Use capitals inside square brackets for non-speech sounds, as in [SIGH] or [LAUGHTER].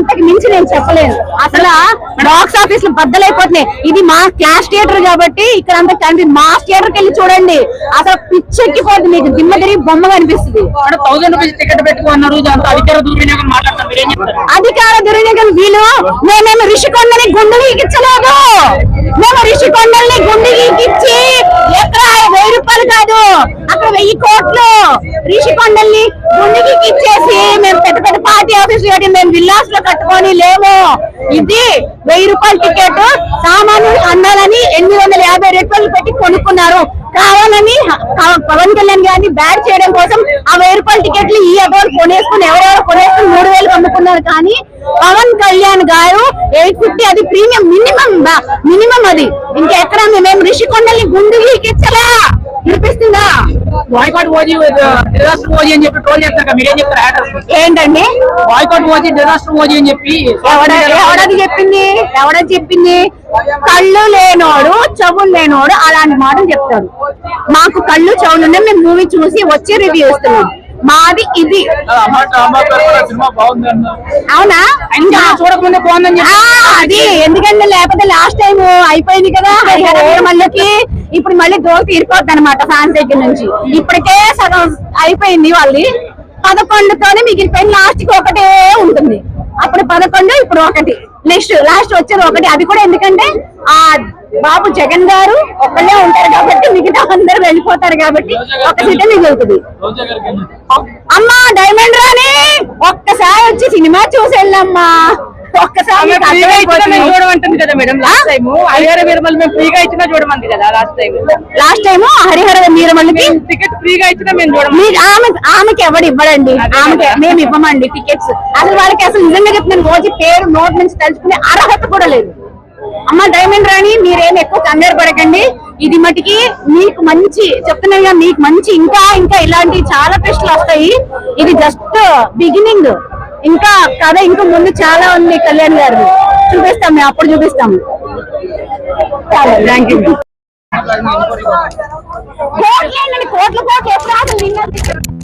ఇంతకు మించి నేను చెప్పలేను. అసలు బాక్స్ ఆఫీస్ బద్దలైపోతున్నాయి. ఇది మా క్లాస్ థియేటర్ కాబట్టి ఇక్కడ అంతా కంట్రీ మాస్ థియేటర్కి వెళ్ళి చూడండి. అసలు పిచ్చెక్కిపోతుంది మీకు. దిమ్మ తిరిగి బొమ్మ కనిపిస్తుంది అధికార దుర్వినియోగం వీళ్ళు? మేమేమి ఋషికొండని గుండు గీకించలేదు మేము ఋషికొండల్ని గుండు గీకిచ్చి ఎక్కడ వెయ్యి రూపాయలు కాదు. వెయ్యి కోట్లు. రిషికొండల్ని గుండు ఇచ్చేసి మేము పెద్ద పెద్ద పార్టీ ఆఫీస్ కట్టి మేము విల్లాస్లో కట్టుకొని లేము. ఇది వెయ్యి రూపాయల టికెట్. సామాన్యులు అన్నారని ఎనిమిది వందల యాభై రూపాయలు పెట్టి కొనుక్కున్నారు. కావాలని పవన్ కళ్యాణ్ గారిని బ్యాడ్ చేయడం కోసం ఆ వెయ్యి రూపాయల టికెట్లు ఈ ఎవరు కొనేసుకుని ఎవరెవరు కొనేసుకుని మూడు వేలు అమ్ముకున్నారు. కానీ పవన్ కళ్యాణ్ గారు ఎయిట్ ఫిఫ్టీ అది ప్రీమియం మినిమం మినిమం అది. ఇంకెక్కడ మేము రిషికొండల్ని గుండు ఇచ్చలా వినిపిస్తుందా? బాయ్కాట్ ఓజీ డిజాస్టర్ ఓజీ అని చెప్పి ట్రోల్ చేస్తారు కదా, మీరేం చెప్తారు ఏంటండి? బాయ్కాట్ ఓజీ డిజాస్టర్ ఓజీ అని చెప్పి ఎవడ ఎవడది చెప్పింది? ఎవడది చెప్పింది? కళ్ళు లేనోడు చెవులు లేనోడు అలాంటి మాటలు చెప్తాడు మాకు కళ్ళు చెవులు ఉన్నాయి మేము మూవీ చూసి వచ్చి రివ్యూ ఇస్తున్నాం. మాది ఇది. అవునా? ఇంకా? చూడకముందే బాగుందని అది. ఎందుకంటే లేకపోతే లాస్ట్ టైం అయిపోయింది కదా. [LAUGHS] వీరమల్లకి ఇప్పుడు మళ్ళీ దోశ తీరిపోద్ది అనమాట ఫ్యాన్స్ దగ్గర నుంచి. ఇప్పటికే సగం అయిపోయింది వాళ్ళది. పదకొండుతోనే మిగిలిపోయింది. లాస్ట్కి ఒకటే ఉంటుంది. అప్పుడు పదకొండు ఇప్పుడు ఒకటి. నెక్స్ట్ లాస్ట్ వచ్చేది ఒకటి. అది కూడా ఎందుకంటే ఆ బాబు జగన్ గారు ఒక్కళ్ళే ఉంటారు కాబట్టి మిగతా అందరూ వెళ్ళిపోతారు కాబట్టి ఒక సీటే మిగులుతుంది? అమ్మా డైమండ్ రాణి ఒక్కసారి వచ్చి సినిమా చూసి వెళ్ళమ్మా ఒక్కసారి చూడమంటుంది కదా మేడం లాస్ట్ టైం హరిహర మేము ఫ్రీగా ఇచ్చినా చూడమంది కదా last time last time Harihara ticket ఫ్రీగా ఇచ్చినా మేము ఆమె ఆమెకి ఎవడు ఇవ్వడండి? ఆమెకి మేము ఇవ్వమండి టికెట్స్ అసలు వాళ్ళకి అసలు నిజంగా చెప్తున్నాను రోజు పేరు నోట్ నుంచి తలుచుకునే అర్హత కూడా లేదు. అమ్మ డైమండ్ రాణి మీరేం ఎక్కువ కంగారు పడకండి. ఇది మటుకి మీకు మంచి చెప్తున్నాను కదా, మీకు మంచి ఇంకా ఇంకా ఇలాంటి చాలా టెస్టులు వస్తాయి. ఇది జస్ట్ బిగినింగ్ ఇంకా కథ ఇంకా ముందు చాలా ఉంది కళ్యాణ్ గారు. చూపిస్తాం మేము అప్పుడు చూపిస్తాం. Thank you. కోట్లు ఏంటండి కోట్లు ఎప్పుడు